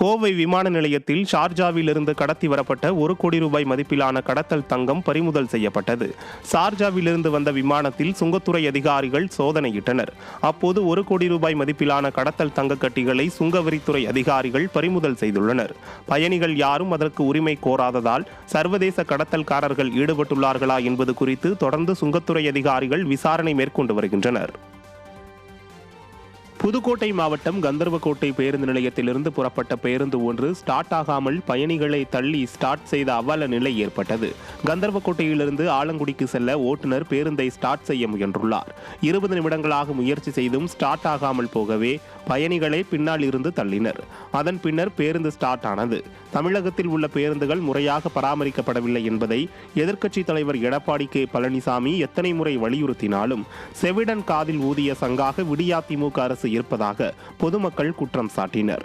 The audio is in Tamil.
கோவை விமான நிலையத்தில் ஷார்ஜாவில் இருந்து கடத்தி வரப்பட்ட ஒரு கோடி ரூபாய் மதிப்பிலான கடத்தல் தங்கம் பறிமுதல் செய்யப்பட்டது. ஷார்ஜாவிலிருந்து வந்த விமானத்தில் சுங்கத்துறை அதிகாரிகள் சோதனையிட்டனர். அப்போது ஒரு கோடி ரூபாய் மதிப்பிலான கடத்தல் தங்க கட்டிகளை சுங்கவரித்துறை அதிகாரிகள் பறிமுதல் செய்துள்ளனர். பயணிகள் யாரும் அதற்கு உரிமை கோராததால் சர்வதேச கடத்தல்காரர்கள் ஈடுபட்டுள்ளார்களா என்பது குறித்து தொடர்ந்து சுங்கத்துறை அதிகாரிகள் விசாரணை மேற்கொண்டு வருகின்றனர். புதுக்கோட்டை மாவட்டம் கந்தர்வக்கோட்டை பேருந்து நிலையத்திலிருந்து புறப்பட்ட பேருந்து ஒன்று ஸ்டார்ட் ஆகாமல் பயணிகளை தள்ளி ஸ்டார்ட் செய்த அவல நிலை ஏற்பட்டது. கந்தர்வக்கோட்டையிலிருந்து ஆலங்குடிக்கு செல்ல ஓட்டுநர் பேருந்தை ஸ்டார்ட் செய்ய முயன்றுள்ளார். இருபது நிமிடங்களாக முயற்சி செய்தும் ஸ்டார்ட் ஆகாமல் போகவே பயணிகளை பின்னால் இருந்து தள்ளினர். அதன் பின்னர் பேருந்து ஸ்டார்ட் ஆனது. தமிழகத்தில் உள்ள பேருந்துகள் முறையாக பராமரிக்கப்படவில்லை என்பதை எதிர்க்கட்சித் தலைவர் எடப்பாடி கே. பழனிசாமி எத்தனை முறை வலியுறுத்தினாலும் செவிடன் காதில் ஊதிய சங்காக விடியா திமுக அரசு இருப்பதாக பொதுமக்கள் குற்றம் சாட்டினர்.